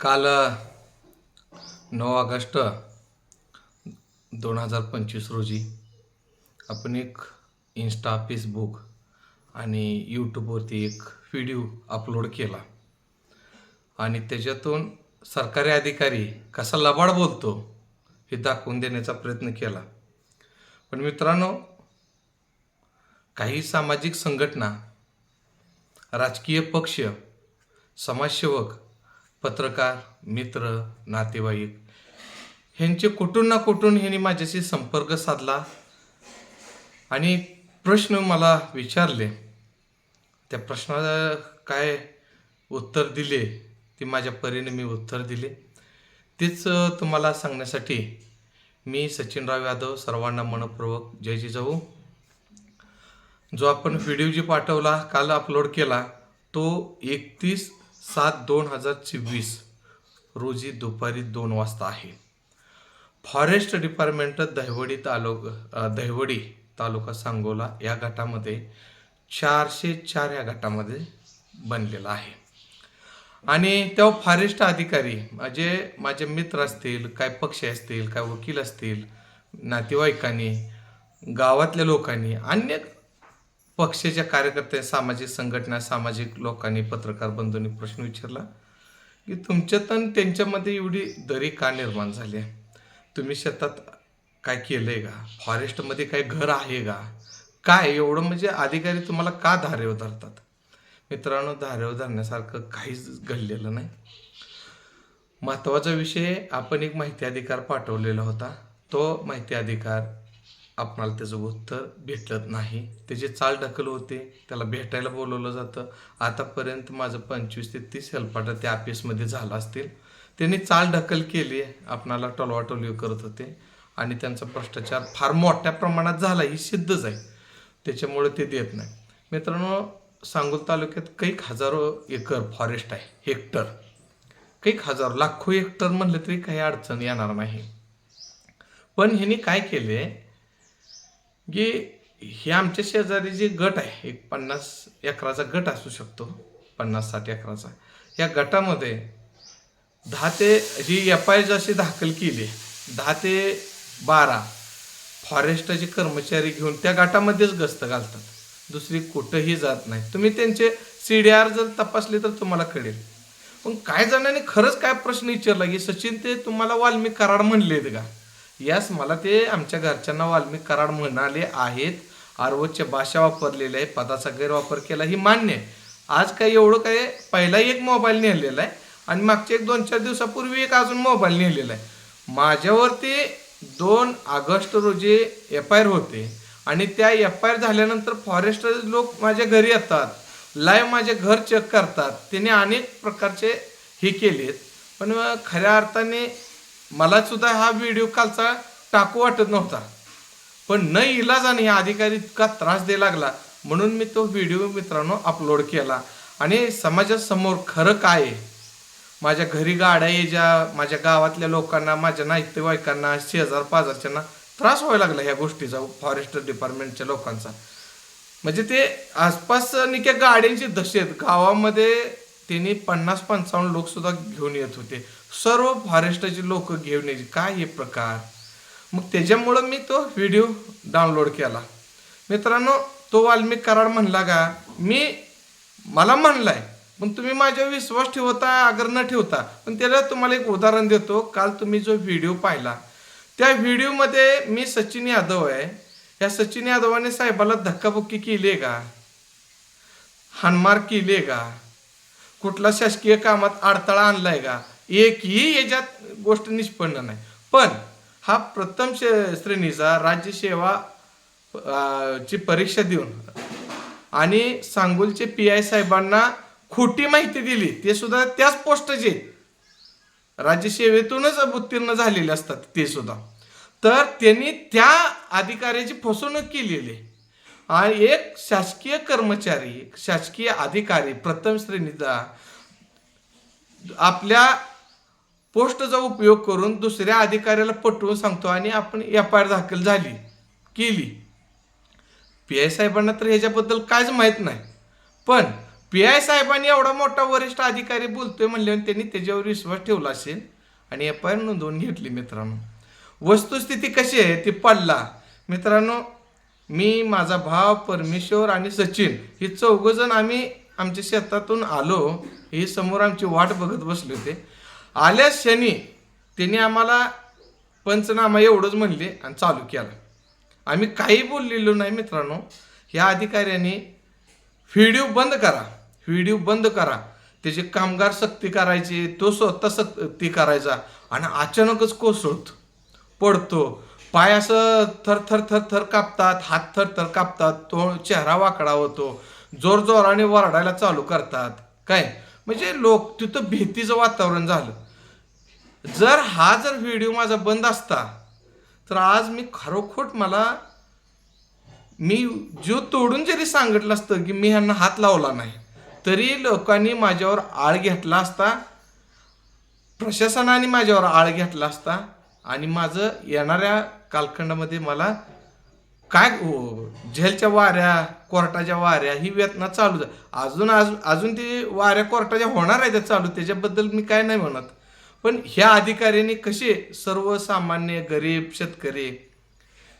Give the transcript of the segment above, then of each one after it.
काल नऊ ऑगस्ट दोन हजार पंचवीस रोजी आपण एक इन्स्टा फेसबुक आणि यूट्यूबवरती एक व्हिडिओ अपलोड केला. आणि त्याच्यातून सरकारी अधिकारी कसा लबाड बोलतो हे दाखवून देण्याचा प्रयत्न केला. पण मित्रांनो काही सामाजिक संघटना राजकीय पक्ष समाजसेवक पत्रकार मित्र नातेवाईक ह्यांचे कुठून ना कुठून ह्यांनी माझ्याशी संपर्क साधला आणि प्रश्न मला विचारले. त्या प्रश्नाला काय उत्तर दिले? ते माझ्या परीने मी उत्तर दिले. तेच तुम्हाला सांगण्यासाठी मी सचिनराव यादव सर्वांना मनपूर्वक जय जिजाऊ जो आपण व्हिडिओ जी पाठवला काल अपलोड केला तो एकतीस सात दोन हजार चोवीस रोजी दुपारी दोन वाजता आहे. फॉरेस्ट डिपार्टमेंट दहिवडी तालुका दहिवडी तालुका सांगोला या गटामध्ये चारशे चार या गटामध्ये बनलेला आहे. आणि तेव्हा फॉरेस्ट अधिकारी म्हणजे माझे मित्र असतील काय पक्षी असतील काय वकील असतील नातेवाईकांनी गावातल्या लोकांनी अन्य पक्षाच्या कार्यकर्त्यांनी सामाजिक संघटना सामाजिक लोकांनी पत्रकार बंधूंनी प्रश्न विचारला की तुमच्यात आणि त्यांच्यामध्ये एवढी दरी का निर्माण झाली आहे? तुम्ही शेतात काय केलं आहे का? फॉरेस्टमध्ये काय घर आहे का? काय? एवढं म्हणजे अधिकारी तुम्हाला का धारेव धरतात? मित्रांनो धारेव धरण्यासारखं काहीच घडलेलं नाही. महत्त्वाचा विषय आपण एक माहिती अधिकार पाठवलेला होता. तो माहिती अधिकार आपणाला त्याचं उत्तर भेटलं नाही. त्याची चाल ढकल होते त्याला भेटायला बोलवलं जातं. आतापर्यंत माझं पंचवीस ते तीस हेल्पाटा त्या ऑफिसमध्ये झालं असतील. त्यांनी चाल ढकल केली आपणाला टोलवाटोलवी करत होते. आणि त्यांचा भ्रष्टाचार फार मोठ्या प्रमाणात झाला ही सिद्धच आहे. त्याच्यामुळे ते देत नाही. मित्रांनो सांगोल तालुक्यात काही हजारो एकर फॉरेस्ट आहे हेक्टर काही हजारो लाखो हेक्टर म्हणलं तरी काही अडचण येणार नाही. पण ह्यांनी काय केले की हे आमच्या शेजारी जे गट आहे एक पन्नास एकराचा गट असू शकतो पन्नास साठ एकराचा या गटामध्ये दहा ते ही एफ आय जशी दाखल केली दहा ते बारा फॉरेस्टचे कर्मचारी घेऊन त्या गटामध्येच गस्त घालतात. दुसरी कुठंही जात नाही. तुम्ही त्यांचे सी डी आर जर तपासले तर तुम्हाला कळेल. पण काय जणांनी खरंच काय प्रश्न विचारला की सचिन ते तुम्हाला वाल्मिक कराड म्हणलेत का? यास मला ते आमच्या घरच्यांना वाल्मिक कराड म्हणाले आहेत. आरवच्या भाषा वापरलेल्या आहे. पदाचा गैरवापर केला ही मान्य आहे. आज काय एवढं काय? पहिला एक मोबाईल नेलेला आहे आणि मागच्या एक दोन चार दिवसापूर्वी एक अजून मोबाईल नेलेला आहे. माझ्यावरती दोन ऑगस्ट रोजी एफ आय आर होते आणि त्या एफ आय आर झाल्यानंतर फॉरेस्ट लोक माझ्या घरी येतात. लाईव्ह माझे घर चेक करतात. त्याने अनेक प्रकारचे हे केलेत. पण खऱ्या अर्थाने मला सुद्धा हा व्हिडिओ कालचा टाकू वाटत नव्हता. पण न इलाजाने हा अधिकारी इतका त्रास द्यायला लागला म्हणून मी तो व्हिडिओ मित्रांनो अपलोड केला. आणि समाजासमोर खरं काय आहे? माझ्या घरी गाड्या ये ज्या माझ्या गावातल्या लोकांना माझ्या नातेवाईकांना शेजार पाजारच्यांना त्रास व्हायला लागला ह्या गोष्टीचा फॉरेस्ट डिपार्टमेंटच्या लोकांचा. म्हणजे ते आसपास निक्या गाड्यांची दशेत गावामध्ये त्यांनी पन्नास पंचावन्न लोकसुद्धा घेऊन येत होते. सर्व फॉरेस्टचे लोक घेऊन यायचे. काय हे प्रकार? मग त्याच्यामुळं मी तो व्हिडिओ डाउनलोड केला. मित्रांनो तो वाल्मिक कराड म्हणला का मी मला म्हणलाय पण तुम्ही माझ्यावर विश्वास ठेवता अगर न ठेवता. पण त्याला तुम्हाला एक उदाहरण देतो. काल तुम्ही जो व्हिडिओ पाहिला त्या व्हिडिओमध्ये मी सचिन यादव आहे. या सचिन यादवाने साहेबाला धक्काबुक्की केली आहे का? हानमार केली आहे का? कुठला शासकीय कामात अडथळा आणलाय का? एकही याच्यात गोष्ट निष्पन्न नाही. पण हा प्रथम श्रेणीचा राज्यसेवा ची परीक्षा देऊन आणि सांगोलचे पी आय साहेबांना खोटी माहिती दिली ते सुद्धा त्याच पोस्टचे. राज्यसेवेतूनच उत्तीर्ण झालेले असतात ते सुद्धा. तर त्यांनी त्या अधिकाऱ्याची फसवणूक केलेली. आणि एक शासकीय कर्मचारी शासकीय अधिकारी प्रथम श्रेणीचा आपल्या पोस्टचा उपयोग करून दुसऱ्या अधिकाऱ्याला पटवून सांगतो आणि आपण एफ आय आर दाखल झाली केली. पी आय साहेबांना तर ह्याच्याबद्दल काहीच माहीत नाही. पण पी आय साहेबांनी एवढा मोठा वरिष्ठ अधिकारी बोलतोय म्हणल्यावर त्यांनी त्याच्यावर विश्वास ठेवला असेल आणि एफ आय आर नोंदवून घेतली मित्रांनो. वस्तुस्थिती कशी आहे ती पडला. मित्रांनो मी माझा भाव परमेश्वर आणि सचिन ही चौघजण आम्ही आमच्या शेतातून आलो ही समोर आमची वाट बघत बसले होते. आल्या शनी त्यांनी आम्हाला पंचनामा एवढंच म्हणले आणि चालू केला. आम्ही काही बोललेलो नाही मित्रांनो. ह्या अधिकाऱ्यांनी व्हिडिओ बंद करा. व्हिडिओ बंद करा. त्याचे कामगार सक्ती करायचे तो स्वतः सक्ती करायचा आणि अचानकच कोसळत पडतो. पाय असं थर थर थर थर कापतात हात थर थर कापतात तो चेहरा वाकडा होतो. जोर जोराने वरडायला चालू करतात. काय? म्हणजे लोक तिथं भीतीचं वातावरण झालं. जर हा जर व्हिडिओ माझा बंद असता तर आज मी खरोखर मला मी जीव तोडून जरी सांगितलं असतं की मी ह्यांना हात लावला नाही तरी लोकांनी माझ्यावर आळ घेतला असता प्रशासनाने माझ्यावर आळ घेतला असता आणि माझं येणाऱ्या कालखंडामध्ये मला काय झेलच्या वाऱ्या कोर्टाच्या वाऱ्या ही वेतना चालू अजून अजून अजून ते वाऱ्या कोर्टाच्या होणार आहे त्या चालू त्याच्याबद्दल मी काय नाही म्हणत. पण ह्या अधिकाऱ्यांनी कसे सर्वसामान्य गरीब शेतकरी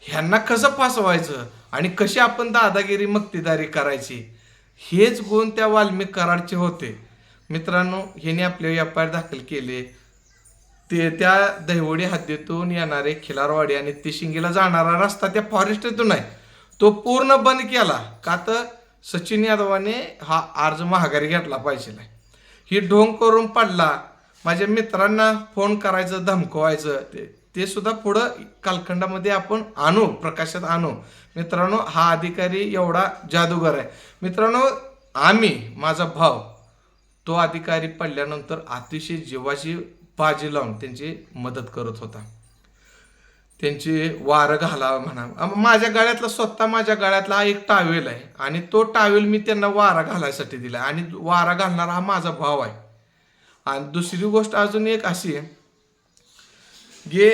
ह्यांना कसं फासवायचं आणि कशी आपण दादागिरी मक्तेदारी करायची? हेच गुण त्या वाल्मिक कराडचे होते. मित्रांनो ह्यांनी आपले व्यापार दाखल केले. ते त्या दहिवडी हद्दीतून येणारे खिलारवाडी आणि तिशिंगीला जाणारा रस्ता त्या फॉरेस्टतून आहे. तो पूर्ण बंद केला. का तर सचिन यादवाने हा अर्ज महागारी घेतला पाहिजे. ही ढोंग करून पडला. माझ्या मित्रांना फोन करायचं धमकवायचं ते ते सुद्धा पुढं कालखंडामध्ये आपण आणू प्रकाशात आणू. मित्रांनो हा अधिकारी एवढा जादूगर आहे. मित्रांनो आम्ही माझा भाव तो अधिकारी पडल्यानंतर अतिशय जीवाची बाजी लावून त्यांची मदत करत होता. त्यांची वारं घालावं म्हणा. माझ्या गळ्यातला स्वतः माझ्या गळ्यातला हा एक टावेल आहे आणि तो टावेल मी त्यांना वारा घालायसाठी दिला. आणि वारा घालणारा हा माझा भाव आहे. आणि दुसरी गोष्ट अजून एक अशी आहे गे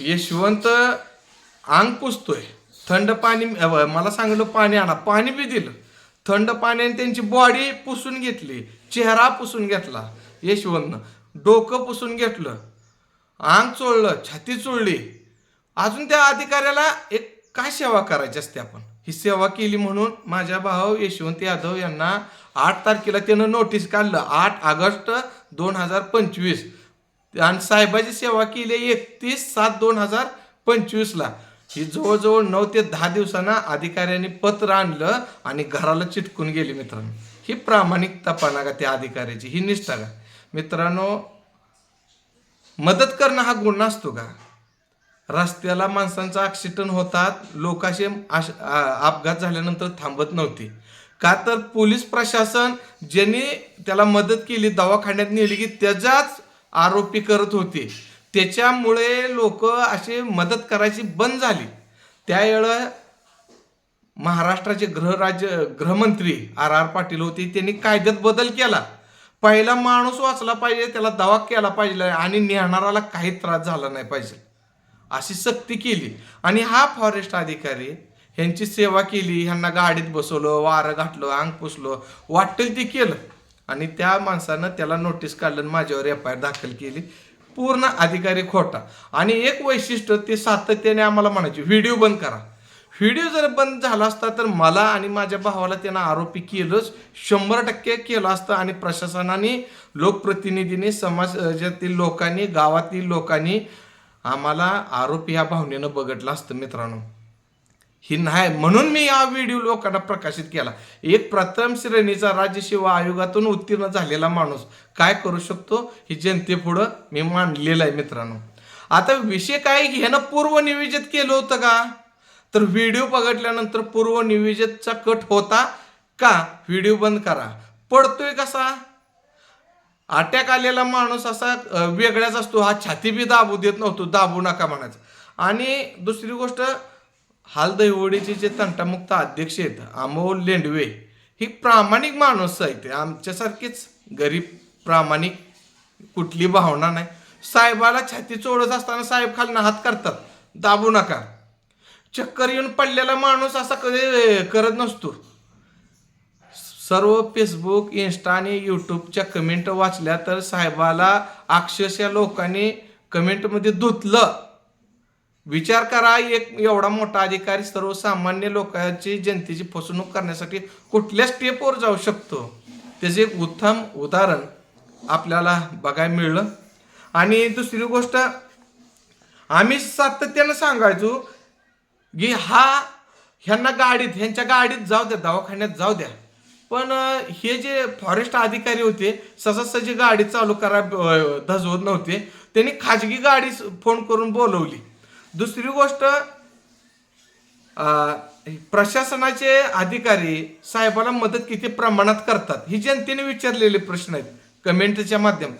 यशवंत अंग पुसतोय थंड पाणी मला सांगितलं पाणी आणा पाणी बी दिलं. थंड पाण्याने त्यांची बॉडी पुसून घेतली चेहरा पुसून घेतला यशवंतनं डोकं पुसून घेतलं अंग चोळलं छाती चोळली. अजून त्या अधिकाऱ्याला एक काय सेवा करायची असते आपण? ही सेवा केली म्हणून माझ्या भाऊ यशवंत यादव यांना आठ तारखेला त्यानं नोटीस काढलं. आठ ऑगस्ट दोन हजार पंचवीस. आणि साहेबाची सेवा केली एकतीस सात दोन हजार पंचवीसला. ही जवळजवळ नऊ ते दहा दिवसांना अधिकाऱ्यांनी पत्र आणलं आणि घराला चिटकून गेली मित्रांनो. ही प्रामाणिकतापणा का त्या अधिकाऱ्याची. ही निष्ठा का मित्रांनो मदत करणं हा गुन्हा असतो का? रस्त्याला माणसांचा ॲक्सिडंट होतात लोकांचे अपघात झाल्यानंतर थांबत नव्हती. का तर पोलीस प्रशासन ज्यांनी त्याला मदत केली दवाखान्यात नेली की त्याचाच आरोपी करत होते. त्याच्यामुळे लोक असे मदत करायची बंद झाली. त्यावेळेला महाराष्ट्राचे गृहराज्य गृहमंत्री आर आर पाटील होते त्यांनी कायद्यात बदल केला. पहिला माणूस वाचला पाहिजे त्याला दवा केला पाहिजे आणि नेहणाराला काही त्रास झाला नाही पाहिजे. अशी सक्ती केली. आणि हा फॉरेस्ट अधिकारी ह्यांची सेवा केली ह्यांना गाडीत बसवलं वारं घातलं अंग पुसलं वाटेल ते केलं. आणि त्या माणसानं त्याला नोटीस काढलं माझ्यावर एफ आय आर दाखल केली. पूर्ण अधिकारी खोटा. आणि एक वैशिष्ट्य ते सातत्याने आम्हाला म्हणायचे व्हिडिओ बंद करा. व्हिडिओ जर बंद झाला असता तर मला आणि माझ्या भावाला त्यांना आरोपी केलंच शंभर टक्के केलं असतं. आणि प्रशासनाने लोकप्रतिनिधींनी समाजातील लोकांनी गावातील लोकांनी आम्हाला आरोप या भावनेनं बघितलं असतं मित्रांनो. ही नाही म्हणून मी हा व्हिडिओ लोकांना प्रकाशित केला. एक प्रथम श्रेणीचा राज्य सेवा आयोगातून उत्तीर्ण झालेला माणूस काय करू शकतो? ही जनतेपुढं मी मांडलेलं आहे मित्रांनो. आता विषय काय की ह्यानं पूर्वनियोजित केलं होतं का? तर व्हिडिओ बघितल्यानंतर पूर्वनियोजितचा कट होता का? व्हिडिओ बंद करा. पडतोय कसा? अटॅक आलेला माणूस असा वेगळाच असतो. हा छाती बी दाबू देत नव्हतो. दाबू नका म्हणायचं. आणि दुसरी गोष्ट हालदहिवडीचे जे तंटामुक्त अध्यक्ष आहेत अमोल लेंडवे ही प्रामाणिक माणूस आहेत. आमच्यासारखीच गरीब प्रामाणिक कुठली भावना नाही. साहेबाला छाती चोळत असताना साहेब खालनं हात करतात. दाबू नका. चक्कर येऊन पडलेला माणूस असा कधी करत नसतो. सर्व फेसबुक इन्स्टा आणि यूट्यूबच्या कमेंट वाचल्या तर साहेबाला अक्षरशः लोकांनी कमेंटमध्ये धुतलं. विचार करा एक एवढा मोठा अधिकारी सर्वसामान्य लोकांची जनतेची फसवणूक करण्यासाठी कुठल्या स्टेपवर जाऊ शकतो? त्याचे एक उत्तम उदाहरण आपल्याला बघायला मिळलं. आणि दुसरी गोष्ट आम्ही सातत्यानं सांगायचो की हा ह्यांना गाडीत ह्यांच्या गाडीत जाऊ द्या दवाखान्यात जाऊ द्या. पण हे जे फॉरेस्ट अधिकारी होते सहजासहजी गाडी चालू करा धजवत नव्हते त्यांनी खाजगी गाडी फोन करून बोलवली. दुसरी गोष्ट प्रशासनाचे अधिकारी साहेबाला मदत किती प्रमाणात करतात ही जनतेने विचारलेले प्रश्न आहेत कमेंटच्या माध्यम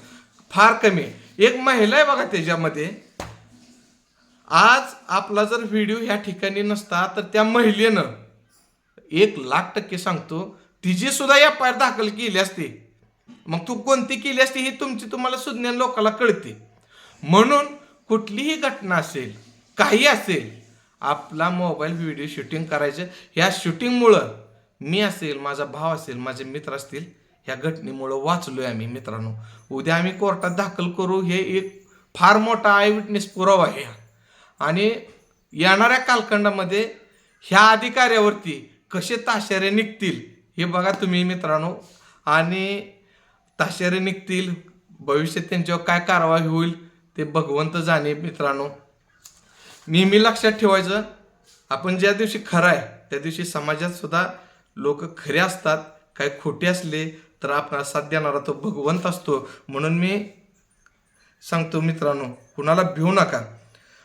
फार कमी. एक महिला आहे बघा त्याच्यामध्ये. आज आपला जर व्हिडिओ ह्या ठिकाणी नसता तर त्या महिलेनं एक लाख टक्के सांगतो तिची सुद्धा या आय आर दाखल केली असते. मग तू कोणती केली असती ही तुमची तुम्हाला सुज्ञान लोकांना कळते. म्हणून कुठलीही घटना असेल काही असेल आपला मोबाईल व्हिडिओ शूटिंग करायचं ह्या शूटिंगमुळं मी असेल माझा भाव असेल माझे मित्र असतील ह्या घटनेमुळं वाचलोय आम्ही मित्रांनो. उद्या आम्ही कोर्टात दाखल करू हे एक फार मोठा आय विटनेस पुरावा आहे. आणि येणाऱ्या कालखंडामध्ये ह्या अधिकाऱ्यावरती कसे ताशेरे निघतील हे बघा तुम्ही मित्रांनो. आणि ताशेरे निघतील. भविष्यात त्यांच्यावर काय कारवाई होईल ते भगवंत जाणे मित्रांनो. नेहमी लक्षात ठेवायचं आपण ज्या दिवशी खरं आहे त्या दिवशी समाजात सुद्धा लोक खरे असतात. काही खोटे असले तर आपण साथ देणारा तो भगवंत असतो. म्हणून मी सांगतो मित्रांनो कुणाला भिवू नका.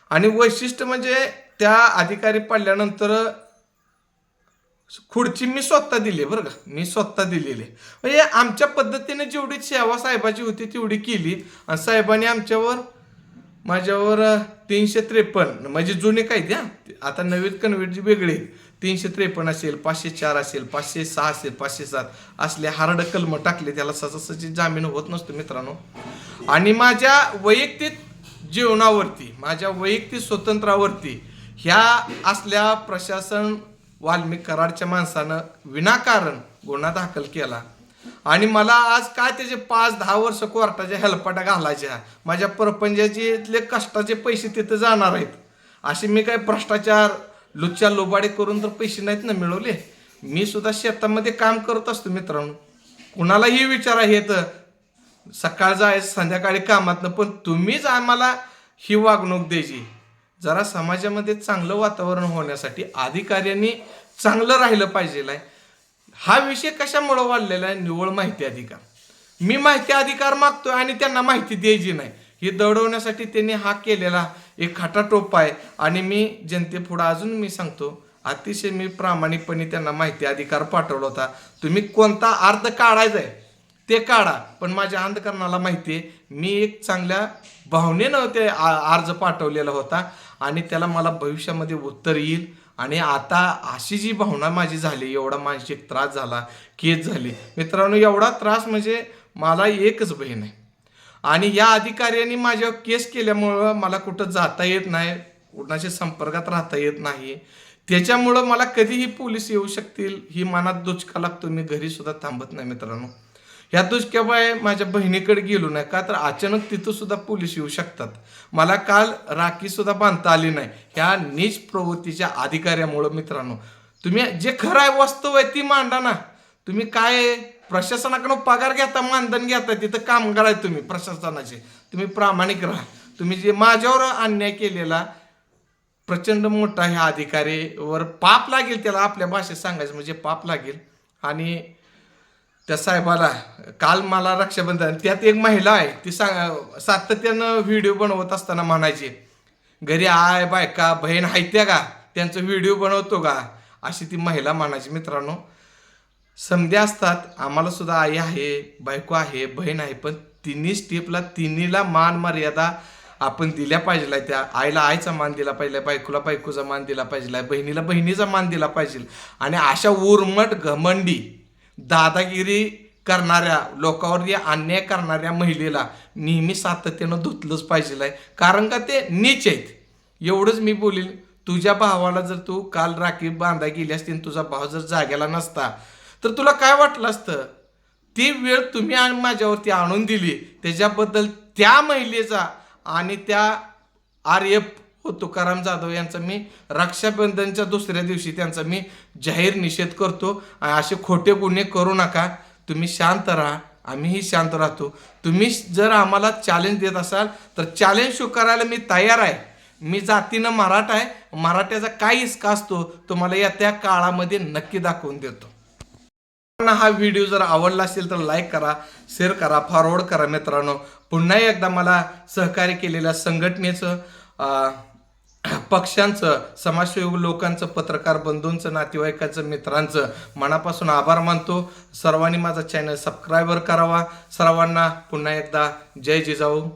आणि वैशिष्ट्य म्हणजे त्या अधिकारी पडल्यानंतर खुर्ची मी स्वतः दिली बरं का. मी स्वतः दिलेली आहे. म्हणजे आमच्या पद्धतीने जेवढी सेवा साहेबाची होती तेवढी केली. आणि साहेबांनी आमच्यावर माझ्यावर तीनशे त्रेपन्न म्हणजे जुने काय द्या आता नवीन कन्व्हर्ट वेगळे तीनशे त्रेपन्न असेल पाचशे चार असेल पाचशे सहा असेल पाचशे सात असले हार्ड कलम टाकले त्याला सहजासहजी जामीन होत नसतो मित्रांनो. आणि माझ्या वैयक्तिक जीवनावरती माझ्या वैयक्तिक स्वतंत्रावरती ह्या असल्या प्रशासन वाल्मिक कराडच्या माणसानं विनाकारण गुन्हा दाखल केला. आणि मला आज काय त्याचे पाच दहा वर्ष कोर्टाच्या हेलपाट्या घालायच्या. माझ्या परपंजाचे इथले कष्टाचे पैसे तिथे जाणार आहेत. असे मी काय भ्रष्टाचार लुच्चा लोबाडे करून तर पैसे नाहीत ना मिळवले? मी सुद्धा शेतामध्ये काम करत असतो मित्रांनो. कुणालाही विचार आहे तर. सकाळ जायचं संध्याकाळी कामातनं पण तुम्हीच आम्हाला ही वागणूक द्यायची. जरा समाजामध्ये चांगलं वातावरण होण्यासाठी अधिकाऱ्यांनी चांगलं राहिलं पाहिजे हा विषय कशामुळं वाढलेला आहे? निव्वळ माहिती अधिकार. मी माहिती अधिकार मागतोय आणि त्यांना माहिती द्यायची नाही. हे दडवण्यासाठी त्यांनी हा केलेला एक खाटाटोप आहे. आणि मी जनतेपुढं अजून मी सांगतो अतिशय मी प्रामाणिकपणे त्यांना माहिती अधिकार पाठवला होता. तुम्ही कोणता अर्थ काढायचा आहे ते काढा. पण माझ्या अंधकरणाला माहिती आहे मी एक चांगल्या भावनेनं ते आ- अर्ज पाठवलेला होता आणि त्याला मला भविष्यामध्ये उत्तर येईल. आणि आता अशी जी भावना माझी झाली एवढा मानसिक त्रास झाला केस झाली. मित्रांनो एवढा त्रास म्हणजे मला एकच बहीण आहे. आणि या अधिकाऱ्यांनी माझ्यावर केस केल्यामुळं मला कुठं जाता येत नाही कुणाच्या संपर्कात राहता येत नाही. त्याच्यामुळं मला कधीही पोलीस येऊ शकतील ही मनात दुचका लागतो मी घरीसुद्धा थांबत नाही मित्रांनो. ह्या केव्हा माझ्या बहिणीकडे गेलो नाही का तर अचानक तिथं सुद्धा पोलीस येऊ शकतात. मला काल राखी सुद्धा बांधता आली नाही. ह्या नीच प्रवृत्तीच्या अधिकाऱ्यामुळं मित्रांनो. तुम्ही जे खरं आहे वास्तव आहे ती मांडा ना. तुम्ही काय प्रशासनाकडून पगार घेता मानधन घेता तिथं कामगार आहे तुम्ही प्रशासनाचे. तुम्ही प्रामाणिक राहा. तुम्ही जे माझ्यावर अन्याय केलेला प्रचंड मोठा ह्या अधिकारीवर पाप लागेल त्याला आपल्या भाषेत सांगायचं म्हणजे पाप लागेल. आणि त्या साहेबाला काल मला रक्षाबंधन त्यात एक महिला आहे ती सांग सातत्यानं व्हिडिओ बनवत असताना म्हणायची घरी आय बायका बहीण हायत्या का? त्यांचं व्हिडिओ बनवतो का? अशी ती महिला म्हणायची मित्रांनो समधे असतात आम्हाला सुद्धा आई आहे बायको आहे बहीण आहे पण तिन्ही स्टेपला तिन्हीला मान मर्यादा आपण दिल्या पाहिजे त्या. आईला आईचा मान दिला पाहिजे बायकोला बायकोचा मान दिला पाहिजे बहिणीला बहिणीचा मान दिला पाहिजे आणि अशा उर्मट घमंडी दादागिरी करणाऱ्या लोकांवरती अन्याय करणाऱ्या महिलेला नेहमी सातत्यानं धुतलंच पाहिजे आहे कारण का ते नीच आहेत. एवढंच मी बोलील. तुझ्या भावाला जर तू काल राखी बांधा गेली असती आणि तुझा भाव जर जागेला नसता तर तुला काय वाटलं असतं? ती वेळ तुम्ही आणि माझ्यावरती आणून दिली. त्याच्याबद्दल त्या महिलेचा आणि त्या आर एफ तुकाराम जाधव यांचा मी रक्षाबंधनच्या दुसऱ्या दिवशी त्यांचा मी जाहीर निषेध करतो. आणि असे खोटे गुन्हे करू नका. तुम्ही शांत राहा. आम्हीही शांत राहतो. तुम्ही जर आम्हाला चॅलेंज देत असाल तर चॅलेंज स्वीकारायला मी तयार आहे. मी जातीनं मराठा आहे. मराठ्याचा काय इस्का असतो तुम्हाला या त्या काळामध्ये नक्की दाखवून देतो. मित्रांनो, हा व्हिडिओ जर आवडला असेल तर लाईक करा शेअर करा फॉरवर्ड करा मित्रांनो. पुन्हा एकदा मला सहकार्य केलेल्या संघटनेचं पक्षांचं समाजसेवक लोकांचं पत्रकार बंधूंचं नातेवाईकाचं मित्रांचं मनापासून आभार मानतो. सर्वांनी माझा चॅनल सबस्क्रायबर करावा. सर्वांना पुन्हा एकदा जय जिजाऊ.